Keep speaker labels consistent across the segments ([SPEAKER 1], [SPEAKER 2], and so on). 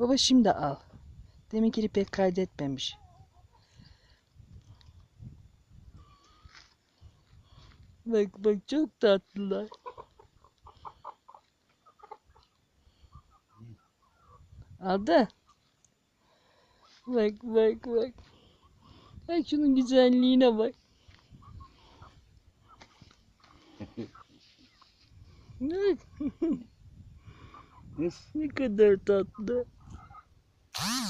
[SPEAKER 1] Baba şimdi al. Deminkini pek kaydetmemiş. Bak bak çok tatlılar. Aldı. Bak bak bak. Bak şunun güzelliğine bak. Ne kadar tatlı.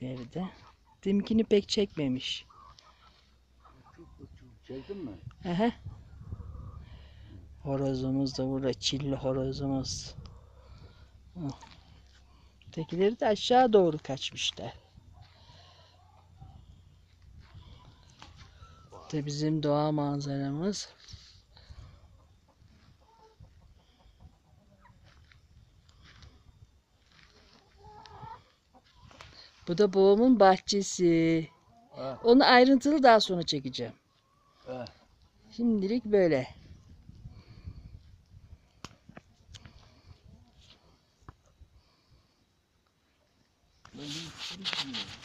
[SPEAKER 1] Nerede? Deminkini pek çekmemiş.
[SPEAKER 2] Çektin mi?
[SPEAKER 1] Aha. Horozumuz da burada çilli horozumuz. Tekileri de aşağı doğru kaçmışlar. İşte bizim doğa manzaramız. Bu da babamın bahçesi.
[SPEAKER 2] Ha.
[SPEAKER 1] Onu ayrıntılı daha sonra çekeceğim.
[SPEAKER 2] Ha.
[SPEAKER 1] Şimdilik böyle.
[SPEAKER 2] Ben.